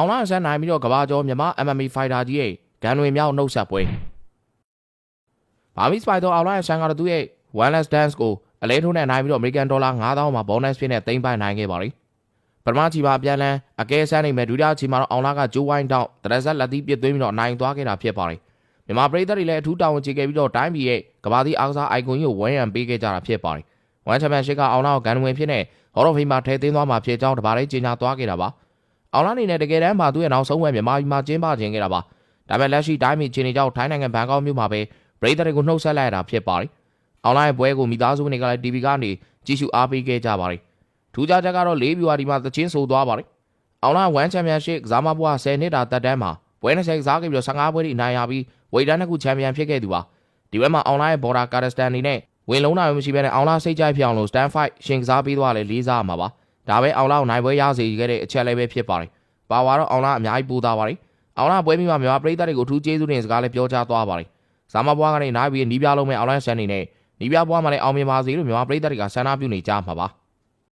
အောင်လာဆန်းနိုင်ပြီးတော့ကဘာကျော်မြန်မာ MMA fighter ကြီးရဲ့ဂန်ဝင်မြောက်နှုတ်ဆက်ပွဲဘာမီစပိုင်တော့အောင်လာဆန်းကတော့သူ့ရဲ့ one last dance ကိုအလဲထိုးနဲ့နိုင်ပြီးတော့ American dollar 9000မှာ bonus ဖြစ်နဲ့သိမ်းပိုင်နိုင်ခဲ့ပါလိမ့်ပထမချီပါပြန်လန်းအကဲဆန်းနေမဲ့ဒုတိယချီမှာတော့အောင်လာကဂျိုးဝိုင်းတောက်တရက်ဆက်လက်သီးပစ်သွင်းပြီးတော့နိုင်သွားခဲ့တာဖြစ်ပါလိမ့်မြန်မာပြည်သက်တွေလည်းအထူးတာဝန်ချေခဲ့ပြီးတော့တိုင်းပြည်ရဲ့ကဘာသီးအားကစား icon ကြီးကိုဝန်းရံပေးခဲ့ကြတာဖြစ်ပါလိမ့် One Championship ကအောင်လာကိုဂန်ဝင်ဖြစ်နဲ့ Hall of Fame မှာထည့်သွင်းသွားမှာဖြစ်ကြောင်းတပါးလေးကြေညာသွားခဲ့တာပါ အောင်လာအနေနဲ့တကယ်တမ်းမှာသူ့ရဲ့နောက်ဆုံးဝယ်မြန်မာပြည်မှာကျင်းပခြင်းခဲ့တာပါဒါပေမဲ့လက်ရှိတိုင်းပြည်ချင်းနေကြောင့်ထိုင်းနိုင်ငံဘန်ကောက်မြို့မှာပဲပရိသတ်တွေကိုနှုတ်ဆက်လိုက်ရတာဖြစ်ပါလိမ့်အောင်လာရဲ့ပွဲကိုမိသားစုဝင်တွေကလည်း TV ကနေကြည့်ရှုအားပေးခဲ့ကြပါလိမ့်ထူးခြားချက်ကတော့လေးဗျူဟာဒီမှာသချင်းဆိုသွားပါလိမ့်အောင်လာ1 Championship ကစားမပွဲ10နှစ်တာတက်တန်းမှာပွဲ20ကစားခဲ့ပြီးတော့15ပွဲထိအနိုင်ရပြီးဝေဒန်တစ်ခုချန်ပီယံဖြစ်ခဲ့သူပါဒီဘက်မှာအောင်လာရဲ့ border Kazakhstan အနေနဲ့ဝင်လုံးနိုင်မရှိဘဲနဲ့အောင်လာစိတ်ကြိုက်ဖြစ်အောင်လို့ stand fight ရှင်ကစားပြီးသွားလဲလေးစားရမှာပါ ဒါပဲအောင်လာကိုနိုင်ပွဲရစေခဲ့တဲ့အချက်လည်းပဲဖြစ်ပါတယ်ပါဝါတော့အောင်လာအများကြီးပိုးသားပါတယ်အောင်လာပွဲမိမှာမြန်မာပြည်သားတွေကိုထူးကျေးဇူးတင်စကားလည်းပြောကြားသွားပါတယ်ဇာမဘွားကနေနိုင်ပြီးနီးပြလုံးမဲ့အောင်လာဆန်နေနဲ့နီးပြဘွားမှာလည်းအောင်မြင်ပါစေလို့မြန်မာပြည်သားတွေကဆန္ဒပြုနေကြမှာပါ